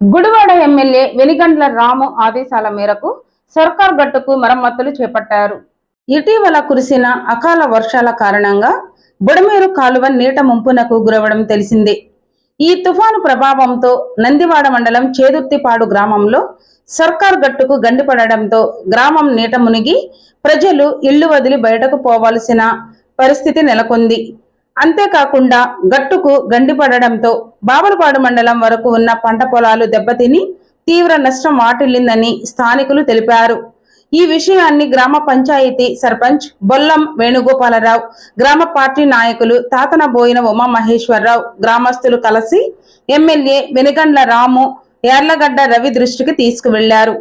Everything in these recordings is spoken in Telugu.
గుడివాడ ఎమ్మెల్యే వెనిగండ్ల రాము ఆదేశాల మేరకు సర్కార్ గట్టుకు మరమ్మతులు చేపట్టారు. ఇటీవల కురిసిన అకాల వర్షాల కారణంగా బుడమేరు కాలువ నీట ముంపునకు గురవడం తెలిసిందే. ఈ తుఫాను ప్రభావంతో నందివాడ మండలం చేదుర్తిపాడు గ్రామంలో సర్కార్ గట్టుకు గండిపడడంతో గ్రామం నీట మునిగి ప్రజలు ఇళ్ళు వదిలి బయటకు పోవాల్సిన పరిస్థితి నెలకొంది. అంతేకాకుండా గట్టుకు గండిపడడంతో బాబలపాడు మండలం వరకు ఉన్న పంట పొలాలు దెబ్బతిని తీవ్ర నష్టం వాటిల్లిందని స్థానికులు తెలిపారు. ఈ విషయాన్ని గ్రామ పంచాయతీ సర్పంచ్ బొల్లం వేణుగోపాలరావు గ్రామ పార్టీ నాయకులు తాతనబోయిన ఉమా మహేశ్వరరావు గ్రామస్తులు కలిసి ఎమ్మెల్యే వెనుగండ్ల రాము యార్లగడ్డ రవి దృష్టికి తీసుకువెళ్ళారు.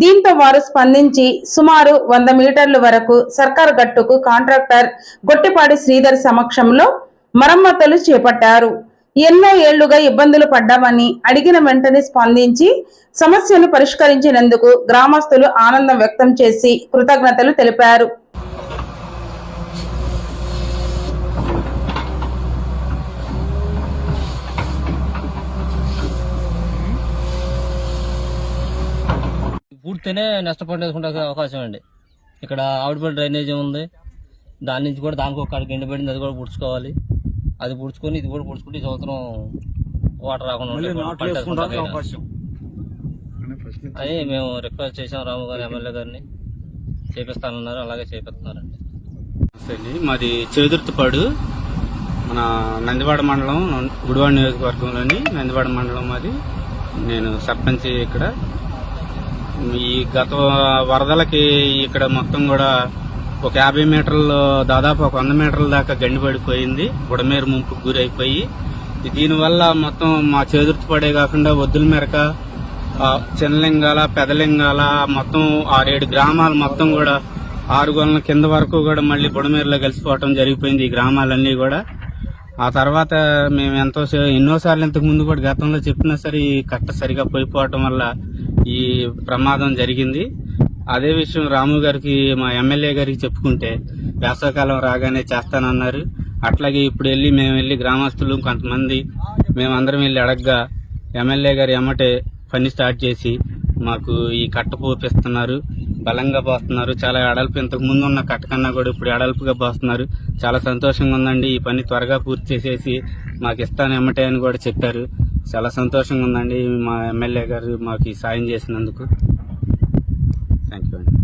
దీంతో వారు స్పందించి సుమారు వంద మీటర్ల వరకు సర్కార్ గట్టుకు కాంట్రాక్టర్ గొట్టిపాడి శ్రీధర్ సమక్షంలో మరమ్మతులు చేపట్టారు. ఎన్నో ఏళ్ళుగా ఇబ్బందులు పడ్డామని అడిగిన వెంటనే స్పందించి సమస్యను పరిష్కరించినందుకు గ్రామస్తులు ఆనందం వ్యక్తం చేసి కృతజ్ఞతలు తెలిపారు. పూర్తినే నష్టపడేసుకుంటే అవకాశం అండి. ఇక్కడ ఆవిడపల్లి డ్రైనేజ్ ఉంది. దాని నుంచి కూడా దానికి ఒక కాడికి ఎండిపోయింది అది కూడా పుడుచుకోవాలి. అది పుడుచుకొని ఇది కూడా పుడుచుకుంటే ఈ సంవత్సరం వాటర్ రాకుండా. అని మేము రిక్వెస్ట్ చేసాం రాము గారి ఎమ్మెల్యే గారిని. చేపిస్తానన్నారు అలాగే చేపిస్తున్నారండి. మాది చేదుర్తిపాడు మన నందివాడ మండలం గుడివాడ నియోజకవర్గంలోని నందివాడ మండలం మాది. నేను సర్పంచ్ ఇక్కడ. ఈ గత వరదలకి ఇక్కడ మొత్తం కూడా ఒక యాభై మీటర్లు దాదాపు ఒక వంద మీటర్ల దాకా గండి పడిపోయింది. బుడమేరు ముంపుకు గురైపోయి. దీనివల్ల మొత్తం మా చేదుర్తిపాడే కాకుండా వద్దుల మేరక చిన్నలింగాల పెదలింగాల మొత్తం ఆరేడు గ్రామాలు మొత్తం కూడా ఆరు గొల్లల కింద వరకు కూడా మళ్ళీ బుడమేరులో కలిసిపోవటం జరిగిపోయింది ఈ గ్రామాలన్నీ కూడా. ఆ తర్వాత మేము ఎంతో ఎన్నోసార్లు ఇంతకు ముందు కూడా గతంలో చెప్పినా సరే ఈ కట్ట సరిగా పోయిపోవటం వల్ల ఈ ప్రమాదం జరిగింది. అదే విషయం రాము గారికి మా ఎమ్మెల్యే గారికి చెప్పుకుంటే వేసవకాలం రాగానే చేస్తానన్నారు. అట్లాగే ఇప్పుడు వెళ్ళి మేము వెళ్ళి గ్రామస్తులు కొంతమంది మేమందరం వెళ్ళి అడగ్గా ఎమ్మెల్యే గారు ఎమ్మటే పని స్టార్ట్ చేసి మాకు ఈ కట్ట పోపిస్తున్నారు బలంగా పోస్తున్నారు. చాలా ఎడల్పు ఇంతకు ముందు ఉన్న కట్ట కన్నా కూడా ఇప్పుడు ఎడల్పుగా పోస్తున్నారు. చాలా సంతోషంగా ఉందండి. ఈ పని త్వరగా పూర్తి చేసేసి మాకు ఇస్తాను ఎమ్మటే అని కూడా చెప్పారు. చాలా సంతోషంగా ఉందండి మా ఎమ్మెల్యే గారు మాకు సాయం చేసినందుకు. థ్యాంక్ యూ అండి.